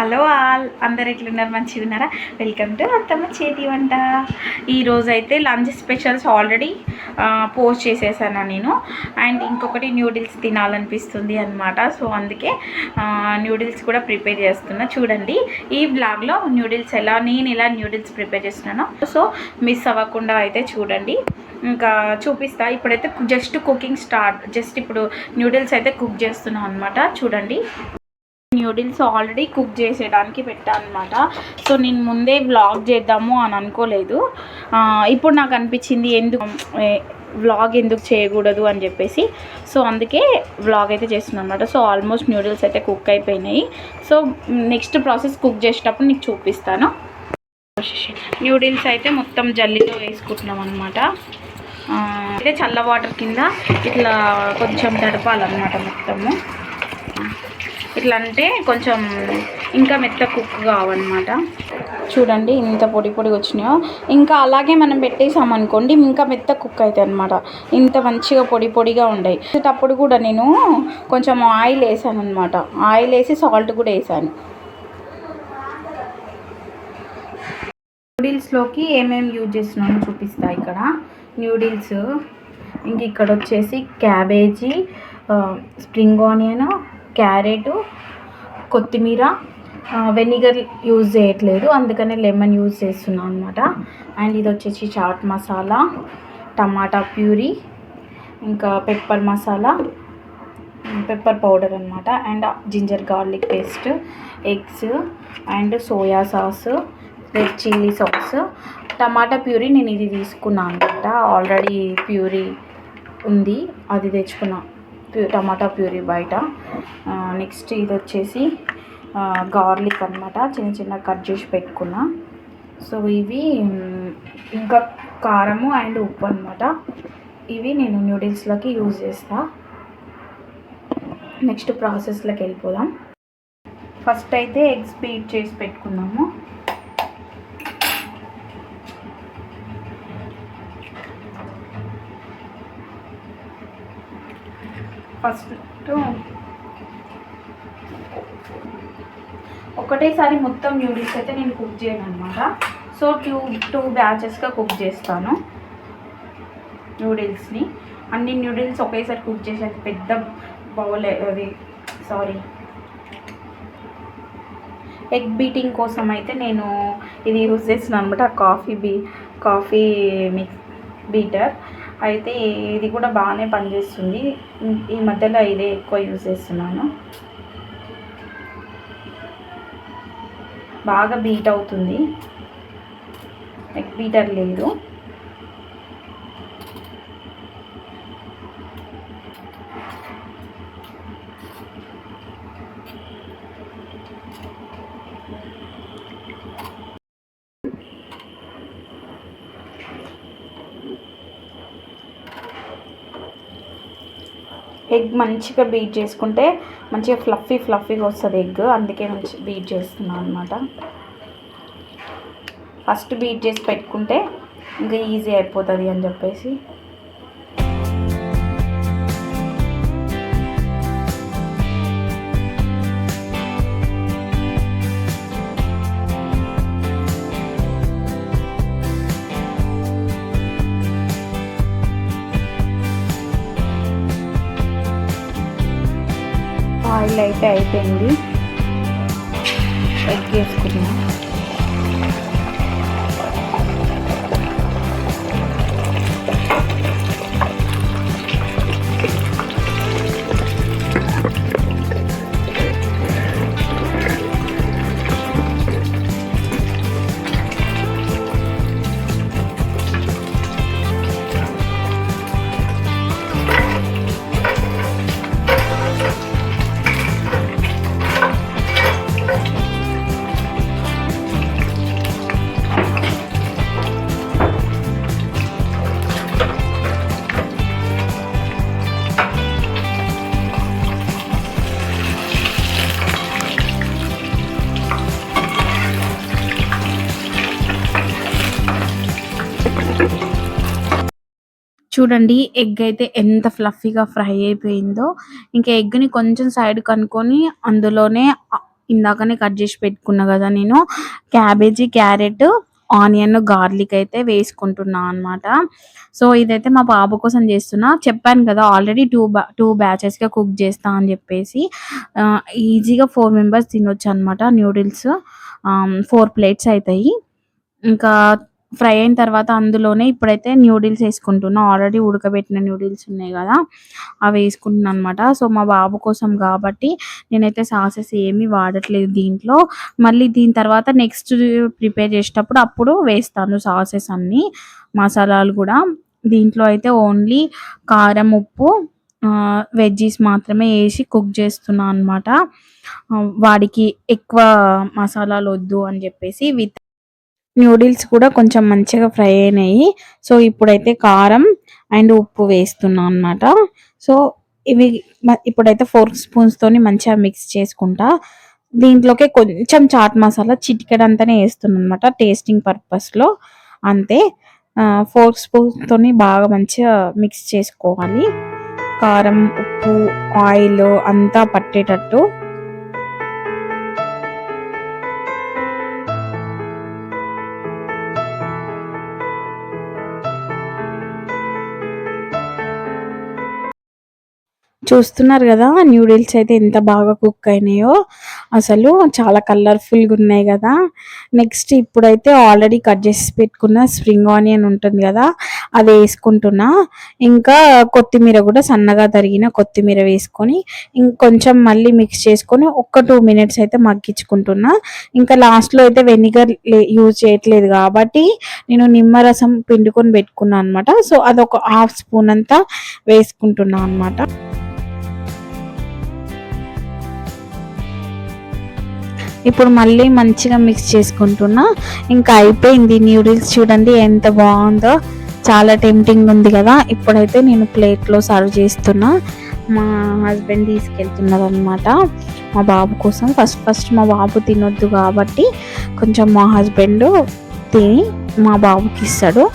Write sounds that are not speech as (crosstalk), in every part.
Hello all అందరు ఎట్లున్నారు మంచిగా ఉన్నారా? వెల్కమ్ టు అత్తమ్మ చేతి వంట. ఈరోజు అయితే లంచ్ స్పెషల్స్ ఆల్రెడీ పోస్ట్ చేసేసాను నేను. అండ్ ఇంకొకటి న్యూడిల్స్ తినాలనిపిస్తుంది అనమాట సో అందుకే న్యూడిల్స్ కూడా ప్రిపేర్ చేస్తున్నా. చూడండి ఈ బ్లాగ్లో న్యూడిల్స్ ఎలా నేను ఎలా న్యూడిల్స్ ప్రిపేర్ చేస్తున్నానో. సో మిస్ అవ్వకుండా అయితే చూడండి. ఇంకా చూపిస్తా. ఇప్పుడైతే జస్ట్ కుకింగ్ స్టార్ట్ జస్ట్ ఇప్పుడు న్యూడిల్స్ అయితే కుక్ చేస్తున్నాను అనమాట చూడండి. న్యూడిల్స్ ఆల్రెడీ కుక్ చేసేయడానికి పెట్టాను అనమాట సో నేను ముందే వ్లాగ్ చేద్దాము అని అనుకోలేదు. ఇప్పుడు నాకు అనిపించింది ఎందుకు వ్లాగ్ ఎందుకు చేయకూడదు అని చెప్పేసి. సో అందుకే వ్లాగ్ అయితే చేస్తున్నాను అనమాట సో ఆల్మోస్ట్ న్యూడిల్స్ అయితే కుక్ అయిపోయినాయి. సో నెక్స్ట్ ప్రాసెస్ కుక్ చేసేటప్పుడు నీకు చూపిస్తాను. న్యూడిల్స్ అయితే మొత్తం జల్లీలో వేసుకుంటున్నాం అనమాట అయితే చల్ల వాటర్ కింద ఇట్లా కొంచెం తడపాలన్నమాట మొత్తము. ఇట్లా అంటే కొంచెం ఇంకా మెత్త కుక్ కావన్నమాట. చూడండి ఇంత పొడి పొడి వచ్చినాయో. ఇంకా అలాగే మనం పెట్టేసాం అనుకోండి ఇంకా మెత్త కుక్ అవుతాయి అనమాట ఇంత మంచిగా పొడి పొడిగా ఉండయి అప్పుడు కూడా నేను కొంచెం ఆయిల్ వేసాను అనమాట ఆయిల్ వేసి సాల్ట్ కూడా వేసాను. నూడిల్స్లోకి ఏమేమి యూజ్ చేస్తున్నానో చూపిస్తా ఇక్కడ. న్యూడిల్స్ ఇంక ఇక్కడ వచ్చేసి క్యాబేజీ స్ప్రింగ్ ఆనియన్ క్యారెట్ కొత్తిమీర వెనిగర్ యూజ్ చేయట్లేదు. అందుకనే లెమన్ యూజ్ చేస్తున్నాను అనమాట అండ్ ఇది వచ్చేసి చాట్ మసాలా టమాటా ప్యూరీ ఇంకా పెప్పర్ మసాలా పెప్పర్ పౌడర్ అనమాట and ginger garlic paste eggs and soya sauce red chilli sauce. Tomato puree నేను ఇది తీసుకున్నాను అనమాట ఆల్రెడీ ప్యూరీ ఉంది అది తెచ్చుకున్నాను టమాటా ప్యూరీ బయట. నెక్స్ట్ ఇది వచ్చేసి గార్లిక్ అనమాట చిన్న చిన్న కట్ చేసి పెట్టుకున్నా. సో ఇవి ఇంకా కారము అండ్ ఉప్పు అనమాట ఇవి నేను నూడిల్స్లోకి యూజ్ చేస్తా. నెక్స్ట్ ప్రాసెస్లోకి వెళ్ళిపోదాం. ఫస్ట్ అయితే ఎగ్స్ బీట్ చేసి పెట్టుకున్నాము. ఫస్ట్ ఒకటేసారి మొత్తం న్యూడిల్స్ అయితే నేను కుక్ చేయను అనమాట సో టూ టూ బ్యాచెస్గా కుక్ చేస్తాను న్యూడిల్స్ని. అన్ని న్యూడిల్స్ ఒకేసారి కుక్ చేసేది పెద్ద బౌల్ అది సారీ ఎగ్ బీటింగ్ కోసం అయితే నేను ఇది యూజ్ చేస్తున్నాను అనమాట coffee be coffee mix beater. అయితే ఇది కూడా బాగానే పనిచేస్తుంది. ఈ మధ్యలో ఇదే ఎక్కువ యూజ్ చేస్తున్నాను. బాగా బీట్ అవుతుంది. ఎగ్ బీటర్ లేదు. ఎగ్ మంచిగా బీట్ చేసుకుంటే మంచిగా ఫ్లఫీ ఫ్లఫీగా వస్తుంది ఎగ్. అందుకే మంచి బీట్ చేస్తున్నాను అనమాట ఫస్ట్ బీట్ చేసి పెట్టుకుంటే ఇంకా ఈజీ అయిపోతుంది అని చెప్పేసి. ఆయిల్ అయితే అయిపోయింది. ఎగ్ వేసుకున్నాం చూడండి ఎగ్ అయితే ఎంత ఫ్లఫీగా ఫ్రై అయిపోయిందో. ఇంకా ఎగ్ని కొంచెం సైడ్ కనుక్కొని అందులోనే ఇందాకనే కట్ చేసి పెట్టుకున్నా కదా నేను క్యాబేజీ క్యారెట్ ఆనియన్ గార్లిక్ అయితే వేసుకుంటున్నా అనమాట సో ఇదైతే మా బాబు కోసం చేస్తున్నా. చెప్పాను కదా ఆల్రెడీ టూ బ్యా టూ బ్యాచెస్గా కుక్ చేస్తా అని చెప్పేసి. ఈజీగా ఫోర్ మెంబర్స్ తినొచ్చు అనమాట న్యూడిల్స్ ఫోర్ ప్లేట్స్ అవుతాయి ఇంకా ఫ్రై అయిన తర్వాత అందులోనే ఇప్పుడైతే న్యూడిల్స్ వేసుకుంటున్నా. ఆల్రెడీ ఉడకబెట్టిన న్యూడిల్స్ ఉన్నాయి కదా అవి వేసుకుంటున్నాను అనమాట సో మా బాబు కోసం కాబట్టి నేనైతే సాసెస్ ఏమీ వాడట్లేదు దీంట్లో. మళ్ళీ దీని తర్వాత నెక్స్ట్ ప్రిపేర్ చేసేటప్పుడు అప్పుడు వేస్తాను సాసెస్ అన్నీ మసాలాలు కూడా. దీంట్లో అయితే ఓన్లీ కారం ఉప్పు వెజ్జీస్ మాత్రమే వేసి కుక్ చేస్తున్నా అనమాట వాడికి ఎక్కువ మసాలాలు వద్దు అని చెప్పేసి విత్ న్యూడిల్స్ కూడా కొంచెం మంచిగా ఫ్రై అయినాయి. సో ఇప్పుడైతే కారం అండ్ ఉప్పు వేస్తున్నాం అన్నమాట. సో ఇవి ఇప్పుడైతే ఫోర్ స్పూన్స్ తోని మంచిగా మిక్స్ చేసుకుంటా. దీంట్లోకి కొంచెం చాట్ మసాలా చిటికెడంతానే వేస్తున్నాను అనమాట టేస్టింగ్ పర్పస్లో అంతే ఫోర్ స్పూన్స్ తోని బాగా మంచిగా మిక్స్ చేసుకోవాలి. కారం ఉప్పు ఆయిల్ అంతా పట్టేటట్టు. చూస్తున్నారు కదా న్యూడిల్స్ అయితే ఎంత బాగా కుక్ అయినాయో. అసలు చాలా కలర్ఫుల్గా ఉన్నాయి కదా. నెక్స్ట్ ఇప్పుడైతే ఆల్రెడీ కట్ చేసి పెట్టుకున్న స్ప్రింగ్ ఆనియన్ ఉంటుంది కదా అది వేసుకుంటున్నా. ఇంకా కొత్తిమీర కూడా సన్నగా తరిగిన కొత్తిమీర వేసుకొని ఇంకొంచెం మళ్ళీ మిక్స్ చేసుకొని ఒక్క టూ మినిట్స్ అయితే మగ్గించుకుంటున్నా. ఇంకా లాస్ట్లో అయితే వెనిగర్ యూజ్ చేయట్లేదు కాబట్టి నేను నిమ్మరసం పిండుకొని పెట్టుకున్నాను అనమాట సో అదొక హాఫ్ స్పూన్ అంతా వేసుకుంటున్నా అనమాట ఇప్పుడు మళ్ళీ మంచిగా మిక్స్ చేసుకుంటున్నా. ఇంకా అయిపోయింది న్యూడిల్స్ చూడండి ఎంత బాగుందో. చాలా టెంప్టింగ్ ఉంది కదా. ఇప్పుడైతే నేను ప్లేట్లో సర్వ్ చేస్తున్నా. మా హస్బెండ్ తీసుకెళ్తున్నారు అనమాట మా బాబు కోసం. ఫస్ట్ ఫస్ట్ మా బాబు తినొద్దు కాబట్టి కొంచెం మా హస్బెండ్ తిని మా బాబుకి ఇస్తాడు.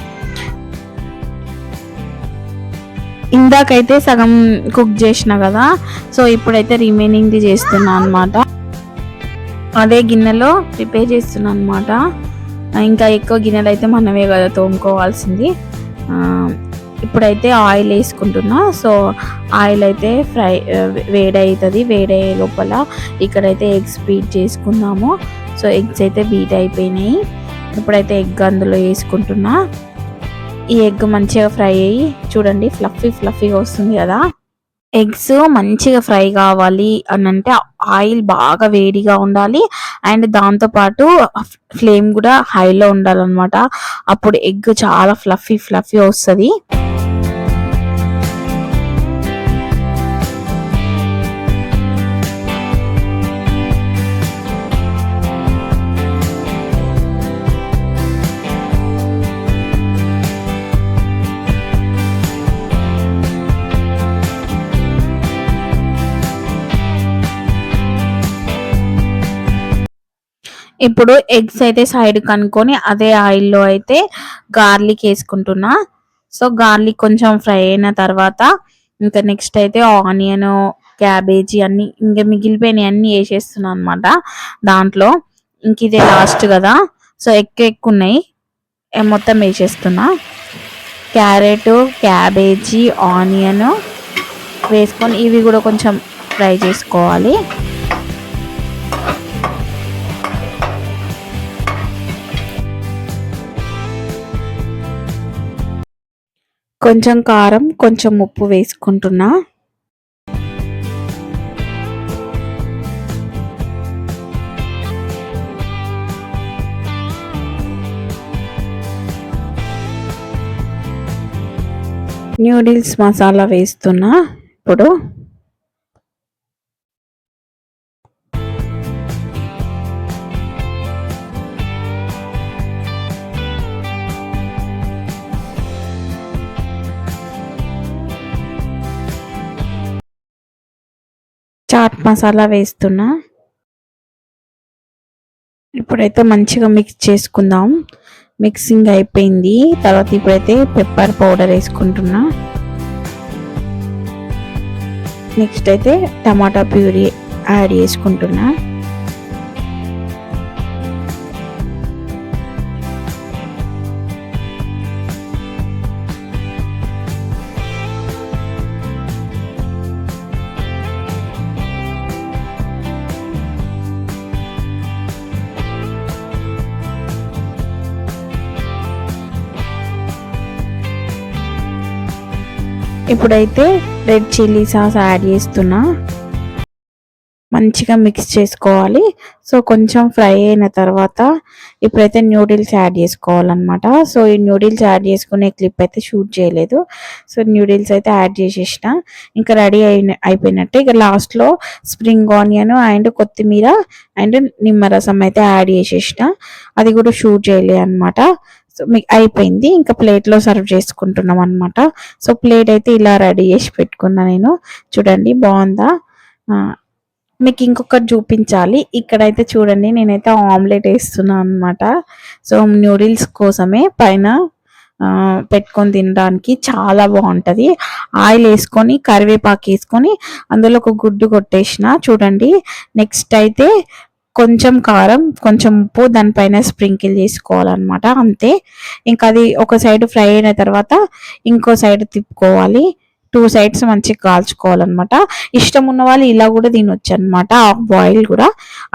ఇందాకైతే సగం కుక్ చేసిన కదా. సో ఇప్పుడైతే రిమైనింగ్ది చేస్తున్నా అనమాట అదే గిన్నెలో ప్రిపేర్ చేస్తున్నాను అనమాట ఇంకా ఎక్కువ గిన్నెలు అయితే మనమే కదా తోముకోవాల్సింది. ఇప్పుడైతే ఆయిల్ వేసుకుంటున్నా. సో ఆయిల్ అయితే ఫ్రై వేడి అవుతుంది వేడయ్యే లోపల ఇక్కడైతే ఎగ్స్ బీట్ చేసుకుందాము సో ఎగ్స్ అయితే బీట్ అయిపోయినాయి. ఇప్పుడైతే ఎగ్ అందులో వేసుకుంటున్నా. ఈ ఎగ్ మంచిగా ఫ్రై అయ్యి చూడండి ఫ్లఫీ ఫ్లఫీగా వస్తుంది కదా. ఎగ్స్ మంచిగా ఫ్రై కావాలి అని అంటే ఆయిల్ బాగా వేడిగా ఉండాలి. అండ్ దాంతో పాటు ఫ్లేమ్ కూడా హైలో ఉండాలన్నమాట. అప్పుడు ఎగ్ చాలా ఫ్లఫీ ఫ్లఫీ వస్తుంది. ఇప్పుడు ఎగ్స్ అయితే సైడ్ కనుక్కొని అదే ఆయిల్లో అయితే గార్లిక్ వేసుకుంటున్నా. సో గార్లిక్ కొంచెం ఫ్రై అయిన తర్వాత ఇంకా నెక్స్ట్ అయితే ఆనియన్ క్యాబేజీ అన్ని ఇంకా మిగిలిపోయినవి అన్ని వేసేస్తున్నాను అనమాట దాంట్లో. ఇంక ఇదే లాస్ట్ కదా. సో ఎక్కువ ఎక్కువ ఉన్నాయి మొత్తం వేసేస్తున్నా. క్యారెట్ క్యాబేజీ ఆనియన్ వేసుకొని ఇవి కూడా కొంచెం ఫ్రై చేసుకోవాలి. కొంచెం కారం కొంచెం ఉప్పు వేసుకుంటున్నా. న్యూడిల్స్ మసాలా వేస్తున్నా. ఇప్పుడు చాట్ మసాలా వేస్తున్నా. ఇప్పుడైతే మంచిగా మిక్స్ చేసుకుందాం. మిక్సింగ్ అయిపోయింది. తర్వాత ఇప్పుడైతే పెప్పర్ పౌడర్ వేసుకుంటున్నా. నెక్స్ట్ అయితే టమాటా ప్యూరీ యాడ్ చేసుకుంటున్నా. ఇప్పుడైతే రెడ్ చిల్లీ సాస్ యాడ్ చేస్తున్నా. మంచిగా మిక్స్ చేసుకోవాలి. సో కొంచెం ఫ్రై అయిన తర్వాత ఇప్పుడైతే న్యూడిల్స్ యాడ్ చేసుకోవాలన్నమాట. సో ఈ న్యూడిల్స్ యాడ్ చేసుకునే క్లిప్ అయితే షూట్ చేయలేదు. సో న్యూడిల్స్ అయితే యాడ్ చేసేసిన. ఇంకా రెడీ అయిన అయిపోయినట్టే. ఇక లాస్ట్లో స్ప్రింగ్ ఆనియన్ అండ్ కొత్తిమీర అండ్ నిమ్మరసం అయితే యాడ్ చేసేసిన. అది కూడా షూట్ చేయలే అనమాట సో మీకు అయిపోయింది. ఇంకా ప్లేట్లో సర్వ్ చేసుకుంటున్నాం అనమాట సో ప్లేట్ అయితే ఇలా రెడీ చేసి పెట్టుకున్నా నేను. చూడండి బాగుందా? మీకు ఇంకొకటి చూపించాలి. ఇక్కడైతే చూడండి నేనైతే ఆమ్లెట్ వేస్తున్నాను అనమాట సో న్యూడిల్స్ కోసమే పైన పెట్టుకొని తినడానికి చాలా బాగుంటుంది. ఆయిల్ వేసుకొని కరివేపాకు వేసుకొని అందులో ఒక గుడ్డు కొట్టేసిన. చూడండి నెక్స్ట్ అయితే కొంచెం కారం కొంచెం ఉప్పు దానిపైన స్ప్రింకిల్ చేసుకోవాలన్నమాట అంతే. ఇంకా అది ఒక సైడ్ ఫ్రై అయిన తర్వాత ఇంకో సైడ్ తిప్పుకోవాలి. టూ సైడ్స్ మంచిగా కాల్చుకోవాలన్నమాట. ఇష్టం ఉన్న వాళ్ళు ఇలా కూడా తినొచ్చు అనమాట హాఫ్ బాయిల్ కూడా.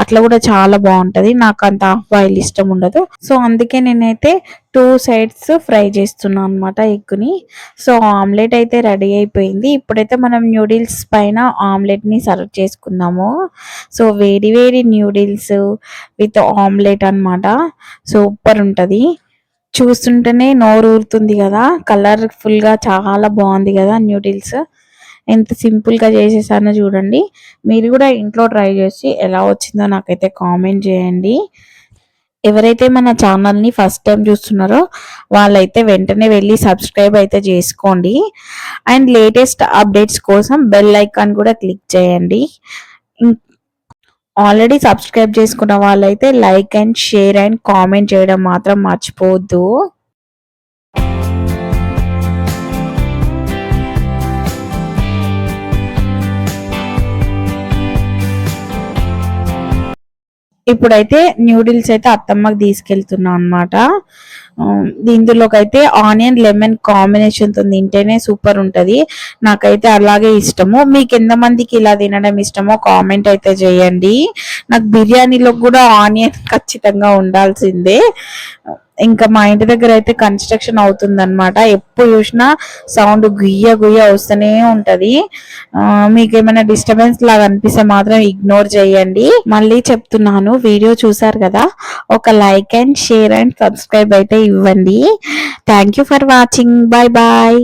అట్లా కూడా చాలా బాగుంటుంది. నాకు అంత హాఫ్ బాయిల్ ఇష్టం ఉండదు. సో అందుకే నేనైతే టూ సైడ్స్ ఫ్రై చేస్తున్నాను అనమాట ఎగ్గుని. సో ఆమ్లెట్ అయితే రెడీ అయిపోయింది. ఇప్పుడైతే మనం న్యూడిల్స్ పైన ఆమ్లెట్ని సర్వ్ చేసుకుందాము. సో వేడి వేడి న్యూడిల్స్ విత్ ఆమ్లెట్ అనమాట సూపర్ ఉంటుంది. చూస్తుంటేనే నోరు ఊరుతుంది కదా. కలర్ఫుల్గా చాలా బాగుంది కదా న్యూడిల్స్. ఎంత సింపుల్గా చేసేసానో చూడండి. మీరు కూడా ఇంట్లో ట్రై చేసి ఎలా వచ్చిందో నాకైతే కామెంట్ చేయండి. ఎవరైతే మన ఛానల్ని ఫస్ట్ టైం చూస్తున్నారో వాళ్ళైతే వెంటనే వెళ్ళి సబ్స్క్రైబ్ అయితే చేసుకోండి. అండ్ లేటెస్ట్ అప్డేట్స్ కోసం బెల్ ఐకాన్ కూడా క్లిక్ చేయండి. ఆల్రెడీ సబ్స్క్రైబ్ చేసుకున్న వాళ్ళైతే like and share and comment చేయడం మాత్రం మర్చిపోవద్దు. ఇప్పుడైతే న్యూడిల్స్ అయితే అత్తమ్మకి తీసుకెళ్తున్నా అనమాట ఇందులోకి అయితే ఆనియన్ లెమన్ కాంబినేషన్తో తింటేనే సూపర్ ఉంటది. నాకైతే అలాగే ఇష్టము. మీకు ఎంతమందికి ఇలా తినడం ఇష్టమో కామెంట్ అయితే చేయండి. నాకు బిర్యానీలో కూడా ఆనియన్ (laughs) ఖచ్చితంగా ఉండాల్సిందే. ఇంకా మా ఇంటి దగ్గర అయితే కన్స్ట్రక్షన్ అవుతుంది అనమాట ఎప్పుడు చూసినా సౌండ్ గుయ్య గుయ్య వస్తూనే ఉంటది. మీకు ఏమైనా డిస్టర్బెన్స్ లాగా అనిపిస్తే మాత్రం ఇగ్నోర్ చేయండి. మళ్ళీ చెప్తున్నాను వీడియో చూసారు కదా? ఒక like and share and subscribe అయితే ఇవ్వండి. Thank for watching bye bye